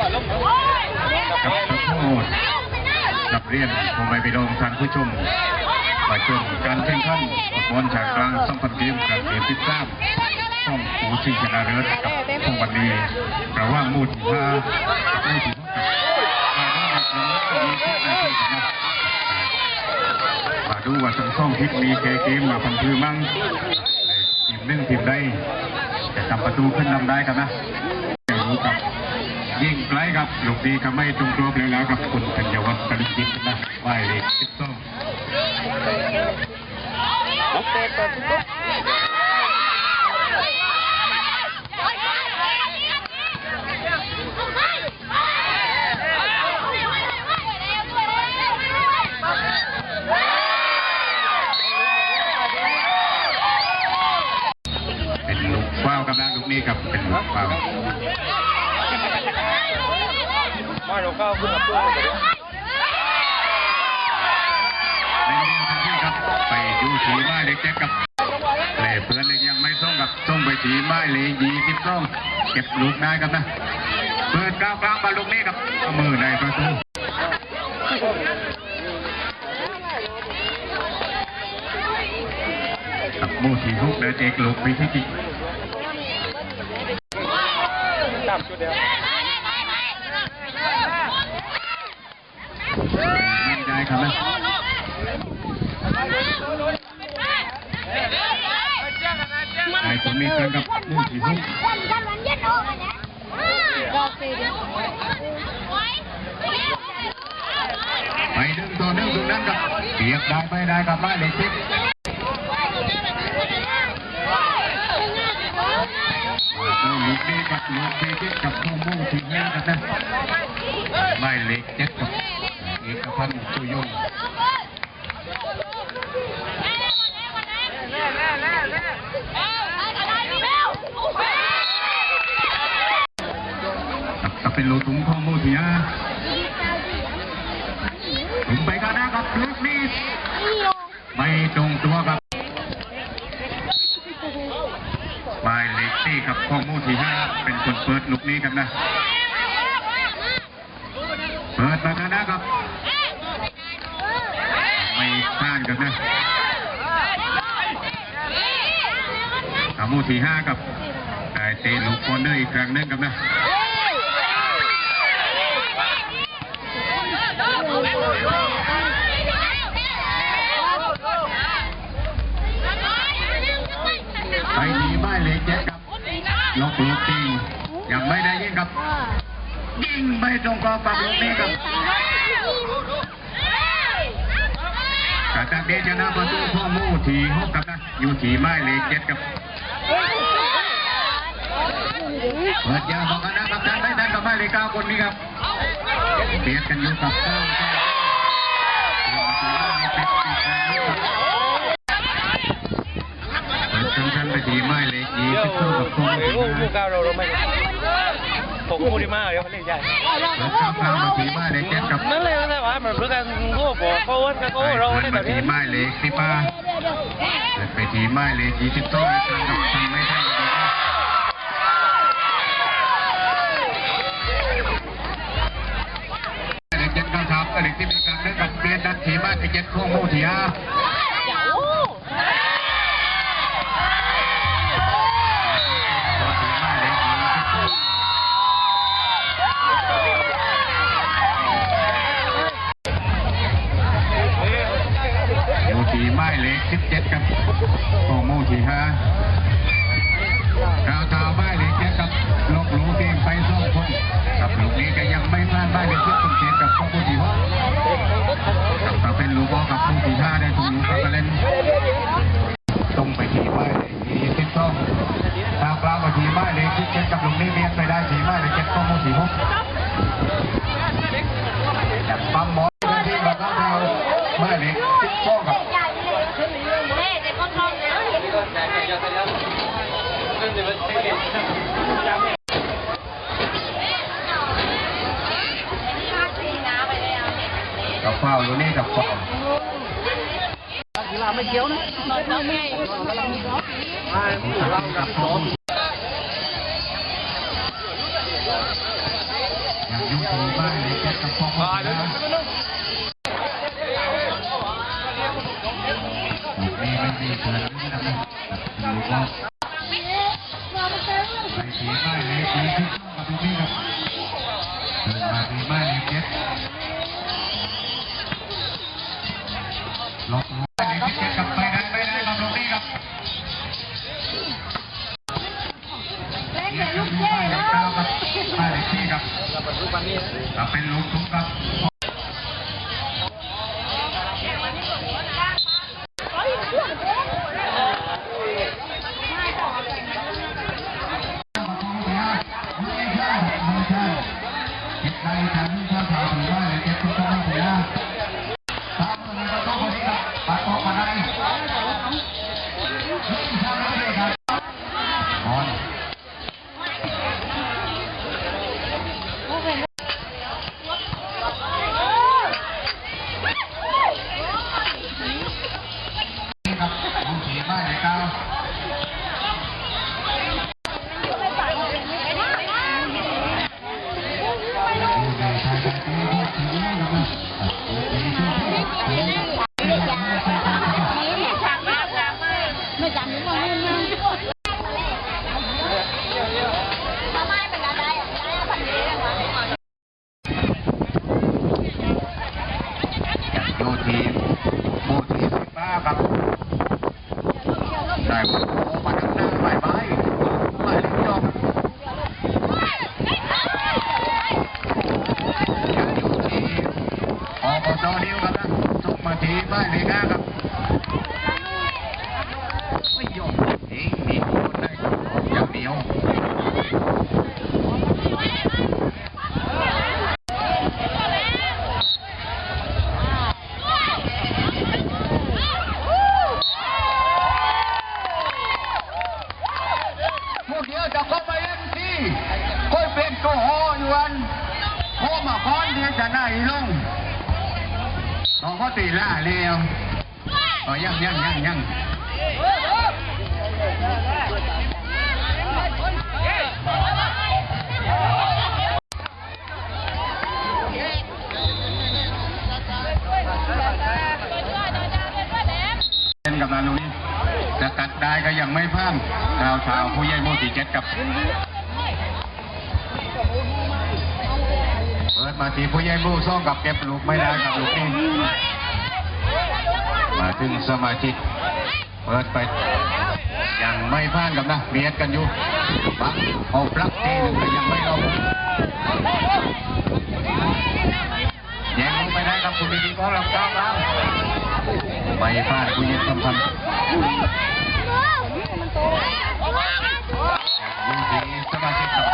กับขอโทษนักเรียนผมไปไปลงท่านผู้ชมมาชมการแข่งขันฟุตบอลชายกลางสัมพันเกมกับเกมที่สามต้องปูชิงชนะเลิศกับพวกวันนี้ระหว่างมูที่ห้ามูที่มาดูว่าจะมีที่ไหนที่นะมาดูว่าทั้งสองทีมมีเกมมาพันธุ์มั่งทีมหนึ่งทีมใดจะทำประตูขึ้นนำได้กันนะรู้กับ ยิงไกลครับลูกดีก็ไม่ตรงกรอบเลยแล้วกับคุณธัญวัฒน์ปริจิตนะไหวเลยสิบสอง เก็บลูกได้ครับนะ เปิดกลางกลางบอลลูกนี้ครับมือในประตูกับโมสีฮุกเดินเอกลูกไปที่จิตามชุดเดียวมั่นใจครับนะไอ้คนนี้เกินกับโมสีฮุก ไปดึง ต่อเนื่องตรงนั้นครับเบียบได้ไม่ได้กับบ้านเล็กทิพย์ลูกนี้กับลูกที่ทิพย์กับผู้มุ่งถึงนี้กันนะไม่เล็กเจ็ดกับเอกพันธ์สุยงกับกับเป็นโลถุงข้อมูลที่ห้า ไม่ตรงตัวครับหมายเลขสี่กับข้อมูลที่ห้าเป็นคนเปิดลูกนี้ครับนะ เปิดมากันนะครับ ไม่ต้านกันนะข้อมูลที่ห้ากับได้เตะลูกบอลได้อีกครั้งหนึงครับนะไป ดีบ้านเลขเจ็ดครับล็อกลูกตียังไม่ได้ยิงครับยิงไม่ตรงกรอบกับลูกนี้ครับกาจาเดชนะประตูพ่อมู่ทีหกครับนะอยู่ทีไม้เลขเจ็ดครับเปิดยาวบอกกันนะครับท่านได้ท่านกับไม้เลขเก้าคนนี้ครับเบียดกันอยู่กับเก้า เปิดสำคัญไปทีไม้เลขยี่สิบสองกับพ่อลูมู่กลูกก้าวเราเราไม่ผมพูดดีมากเดี๋ยวเขาเล่นใหญ่เปิดข้ามกลางมาทีไม้เลขเจ็ดครับนั่นเลยนะว่ามันเพื่อกันกูบอกเขาว่าเขาเราได้ไปแบบนี้ไม้เล็กสิป้าไปทีไม้เล็กยี่ต้นทางกับทางไม่ทันเด็กเจ็ดกำชับเด็กที่มีการเล่นกับเปลี่ยนดันทีไม้ไปเจ็ดข้อมูทีอา ยัง กับพยังยุ่งอยู่บ้ เรียกลูกเจ้ครับเก้าครับบ้านเลขที่ครับครับเป็นลูกทุกครับ อนเดียวจะได้ลงต้องเขาตีล่าเร็วอ๋อยังยังยังยังเป็นกำลังตรงนี้จะกัดได้ก็ยังไม่พลาดดาวชาวผู้ใหญ่โมตีเจ็ดกับ มาทีผู้ใหญ่บู้ซ่องกับเก็บลูกไม่ได้กับลูกนี้มาถึงสมาชิกเปิดไปยังไม่พลาดกับนะเบียดกันอยู่ปักเอาปลักทีหนึงแต่ยังไม่ลงแยังลงไม่ได้ครับคุณดีๆของลำก้าวแล้วไม่พลาดคุณยินสำคัญยังอยู่ที่สมาชิกครับ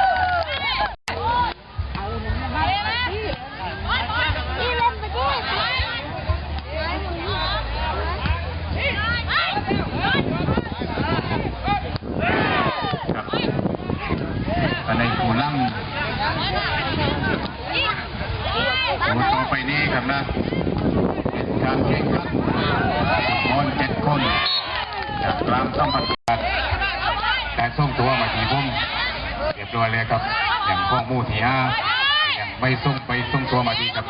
ครับอันในคูลัง คูต่อไปนี้ครับนะเป็นการแข่งขันบอลเจ็ดคนจากกลางต้องมาแต่ส่งตัวมาทีพุ่มเรียบร้อยเลยครับ อย่างข้อมูลที่ห้ายังไม่ส่งไปส่งตัวมาทีครับ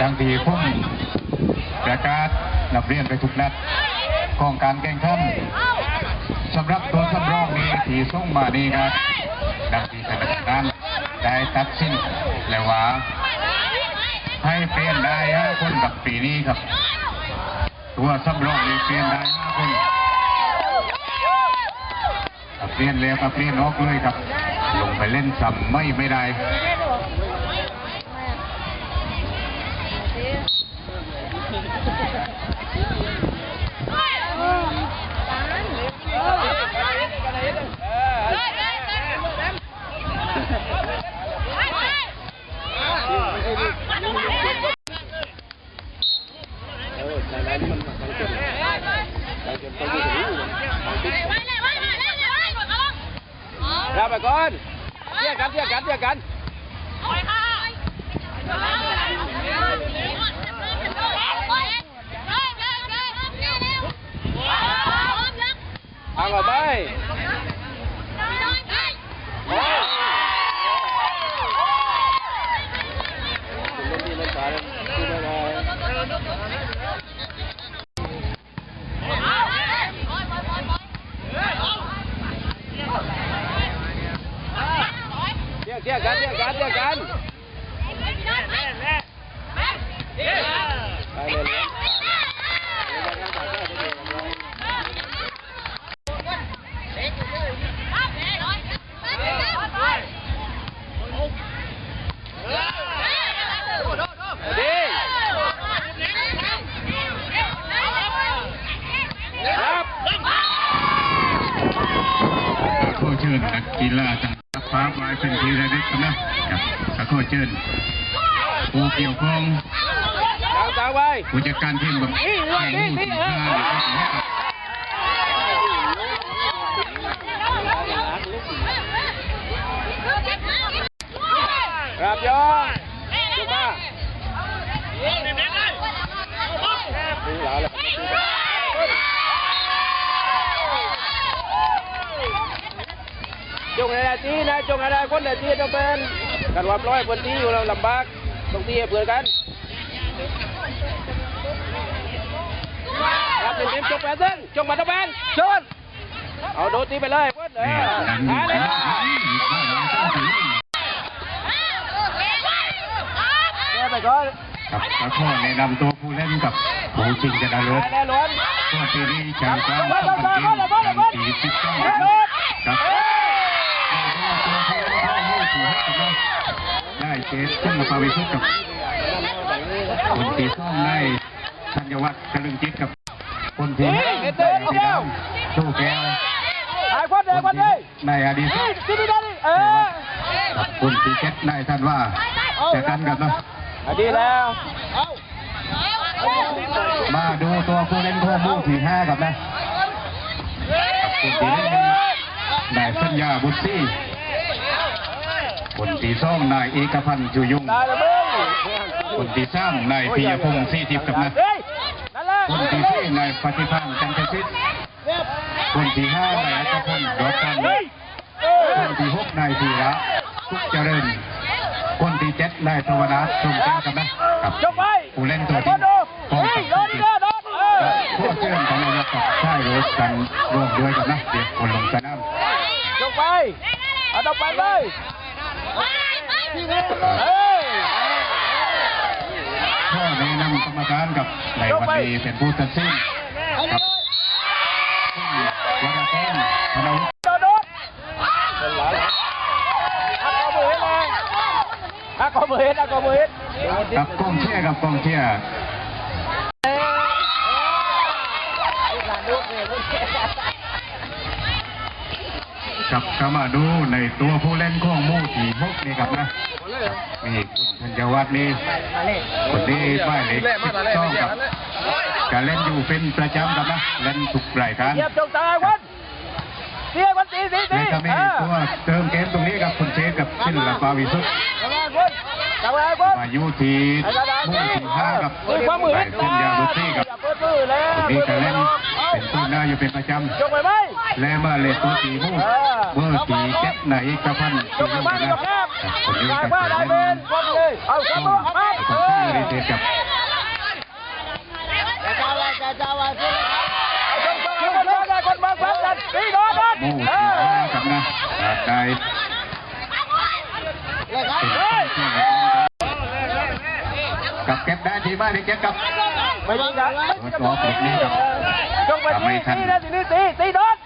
ทางทีพุ่มประกาศนับเรียนไปทุกนัดของการแข่งขันสำหรับตัวสำรองนี้ที่ส่งมานี่ครับดังที่คณะกรรมการได้ตัดสินแล้วว่า ให้เปลี่ยนได้ห้าคนกับปีนี้ครับ ตัวสำรองนี้เปลี่ยนได้ห้าคนครับเปลี่ยนแล้วครับเปลี่ยนออกเลยครับ ลงไปเล่นซ้ำไม่ไม่ได้ ค รับไปก่อนเทียกันเทียกันเทียกัน ทางออกไปเทียเทียกันเทียกันเทียกันไปเลยดีครับ ขอเชิญนั กกีฬาจากฟ้าไม้เป็นทีระลึกกันนะครับขอเชิญผู้เกี่ยวข้องทางทางไปผู้จัดการทีมแบบแข่งผู้ที่ห้านะครับครับยองจุมาถึงหลาแล้ว จงอะไรทีนะจงอะไรคนไหนทีต้องเป็นกันวัดร้อยคนที่อยู่เราลำบากต้องที่ให้เพื่อนกันครับเป็นทีมจงแปดเส้นจงมาตะแบนชนเอาโดนตีไปเลยเพื่อนเอเนี่ยอดันหาไปเลยแล้วแก้ไปก่อนครับแล้วก็แนะนำตัวผู้เล่นกับผู้ชิงชนะเลิศหาแน่ล้วนก็ปีนี้แชมป์การแข่งขันเกมการตีสิบเก้าครับ ได้เจสขึ้นมาปาวิสุกับคนตีส้มได้ธัญวัฒน์กระลึงจิตกับ คนที่ได้สีดำสู้แก้วหายคนเดียวคนเดียวในอดีตที่นี่ได้เออกับคุณตีเจ็ดนายท่านว่าจะกันกันเนาะอดีแล้วมาดูตัวผู้เล่นทั่วมู่งที่ห้ากับนะกับคุณตีเล่นนายสัญญาบุตรซี่ คนตีซ่องนายเอกพันธ์จุยุงตายแล้วมึงคนตีสามนายปิยพงศ์สี่ทิพย์กับนะเฮ้ยนั่นแหละคนที่สี่นายปฏิพันธ์จันทศิษย์คนที่ห้านายอัตพลดอกกันเฮ้ยเออคนที่หกนายธีระทุกเจริญ คนที่เจ็ดนายธวนาถชมแก้วกันนะครับจบไปผู้เล่นตัวคที่นดูของเฮ้ยกับโดนดีเด้อโดนเออพวกเชื่อมของนายกกับค่ายโรสกันร่วมด้วยกันนะเด็กคนลงสนามจบไปเอาต่อไปเลยเฮ้ย ข้อแนะนำกรรมการกับในวันนี้เป็นผู้ตัดสินครับคุณวรกรธนวุฒิโดนโดนเป็นหลานหักเอมือให้เลยหักเอมือให้หักเอามือให้กับกองเชียร์กับกองเชียร์ กับเข้ามาดูในตัวผู้เล่นของหมู่ที่หกนี่ครับนะมีคุณธัญวัฒน์นี่คนนี้ป้ายเล็กสิบสองครับการเล่นอยู่เป็นประจำครับนะเล่นทุกรายการเหยียบจงตายวันเสียวันตีตีตีในถ้ามีตัวเติมเกมตรงนี้กับคุณเชษกับศิลปาวิสุทธิ์ มาอยู่ที่หมู่ที่ห้ากับมือขวามือสายสัญญาบุตรีกับอย่าเปิดมือแล้วคนนี้การเล่นเป็นตัวหน้าอยู่เป็นประจำจงไปไหมและมาเลตัวตีหมู่เมื่อตีเจ็ดไหนกระพันจตัวงไปยุ่งบ้านกันกันะบแคบคนนี้กลางกับบ้านได้เล่เป็นนคนเลยเอาต้เข้าองตัวมาต้องเอซื้ออรีเทสกับคนคนได้คนบางคนกันตีโดนโดนหมู่เอที่อห้ากับนะอาได้ กับเก็บได้ทีบ้านที่เก็บกับไม่ยิงกันรถออกหลบนี้กับจงไปตีตีนะตีนี่ตีตีโดน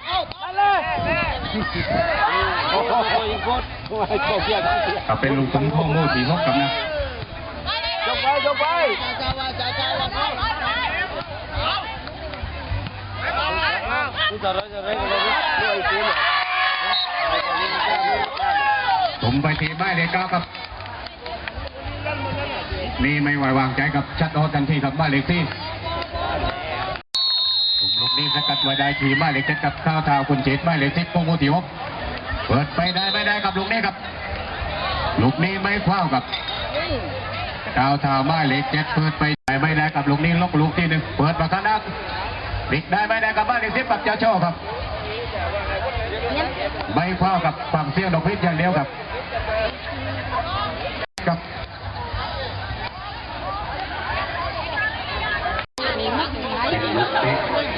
นั่นเลยโอ้โหยิงโคตรโอ้ยโคตรเพี้ยนกับเป็นลุงตุ้มพ่อหมู่ที่หกกับนะจงไปจงไปผมไปทีบ้านเลยเก้ากับ นี่ไม่ไว้วางใจกับชัดโอทันทีกับบ้านเล็กที่ลูกนี้สกัดไว้ได้ทีบ้านเล็กเจ็ดกับข้าวท้าคุณเจ็ดบ้านเล็กที่พวกมูที่หกคปิดไปได้ไม่ได้กับลูกนี้ครับลูกนี้ไม่คว้าวกับดาวท้าไม้าเหล็กเจ็ดเปิดไปได้ไม่ได้กับลูกนี้ล็อกลูกที่หนึ่งเปิดมาข้างหน้าปิดได้ไม่ได้กับบ้านเลขสิบกับเจ้าโชครับไม่คว้าวกับฝั่งเสี้ยงดอกพิษอย่างเดียวครับ เป็นลูกเตะ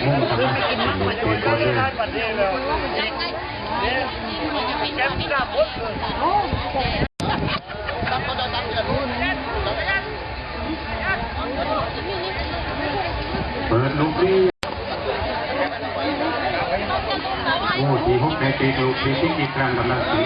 มุ่งทำเป็นลูกเตะตัว เลยเปิดลูกนี้โอ้ทีหกได้ตีลูกทีที่อีกครั้งกำลังสี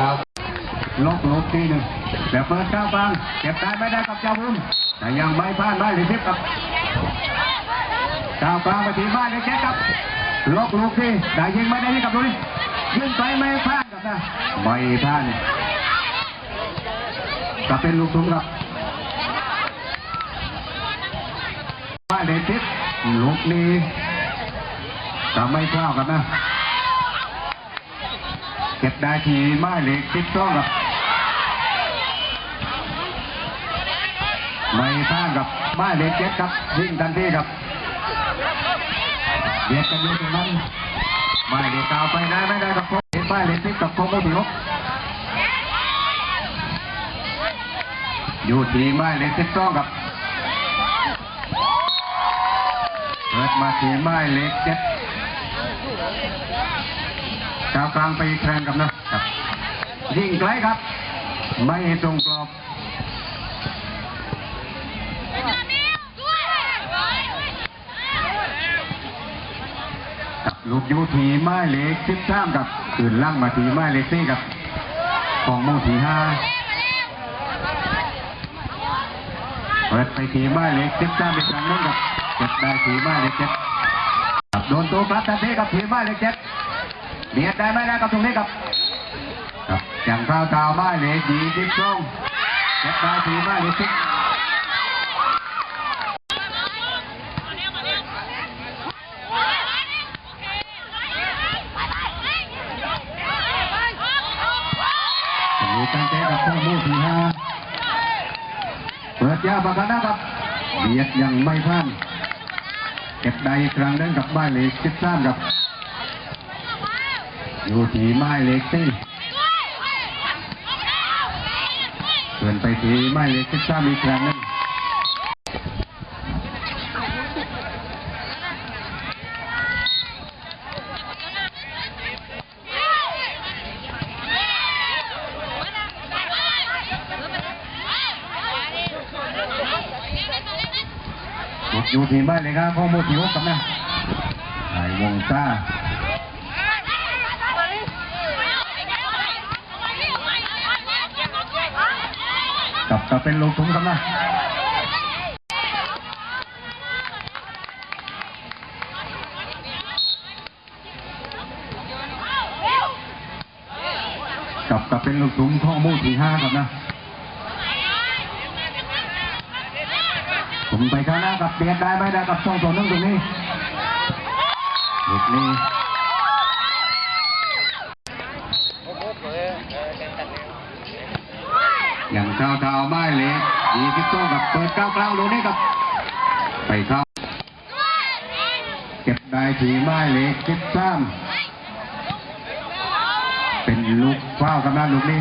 ครับลกลูกที หนึ่งแต่เปิดก้าวกลางเก็บได้ไม่ได้กับเจ้าบุญแต่ยังไม่พลาดได้หรือทิพกับก้าวกลางไปทีบ้านเลยแจ็คครับล็อกลูกที่ได้ยิงไม่ได้ที่กับดูนี่ยิงไปไม่พลาดกับนะไม่พลาดก็เป็นลูกทุ่งครับบ้านเดทิพลูกนี้จะไม่เข้ากันนะเก็บได้ทีไม้เหล็กติ๊กต้องกับ ไม่พลาดกับไม้เล็กเจ็ดครับวิ่งทันทีครับเบียดกันอยู่ตรงนั้นไม้เหล็กกาวไปได้ไม่ได้กับพวกเห็นไม้เหล็กติ๊กกับพวกโมบิลอยู่ที่ไม้เล็กติ๊กต้องกับเปิดมาทีไม้เล็กเจ็ดกาวกลางไปแทนกับนะครับยิงไกลครับ ไม่ตรงกรอบ ลูกยูทีไม้เล็กสิบสามกับอื่นล่างมาทีไม้เล็กสี่กับ ของโมทีห้าเปิดไปทีไม้เล็กสิบสามอีกครั้นกับเก็บได้ทีไม้เล็กเจ็ดครับโดนตัวกลับทันทีกับทีไม้เล็กเจ็ดเบียดได้ไหมนะกับตรงนี้กับครับอย่างข้าวตาวไม้เล็กดีทิพย์ตรงเก็บได้ทีไม้เล็กทิพย์มีตั้งใจกับพวกมูทีห้า เปิดยาวปากกันนครับเบียดยังไม่พลานเก็บได้กครั้งหนึงกับไม้เล็กสิบสามครับ อยู่ที่ไม้เล็กสี่เดินไปที่ไม้เล็กคิดซ้ำอีกครั้งหนึ อยู่ที่ไม้เล็กครับพ่อโมทิวกับนะไอ้วงซ่ากับกับเป็นลูกถุงครับนะกับกับเป็นลูกถุงข้อมูลที่ห้าครับนะ ผมไปข้างหน้ากับเบียดได้ไหมได้กับช่องตัวนึงตรงนี้ลูกนี้อย่างเท้าเท้าไม้เล็กดีที่โต้กับเปิดก้าวกลางลูกนี้กับ ไปเข้าเก็บได้ถีไม้เล็กคิดซ้ำเป็นลูกเฝ้ากับหน้าลูกนี้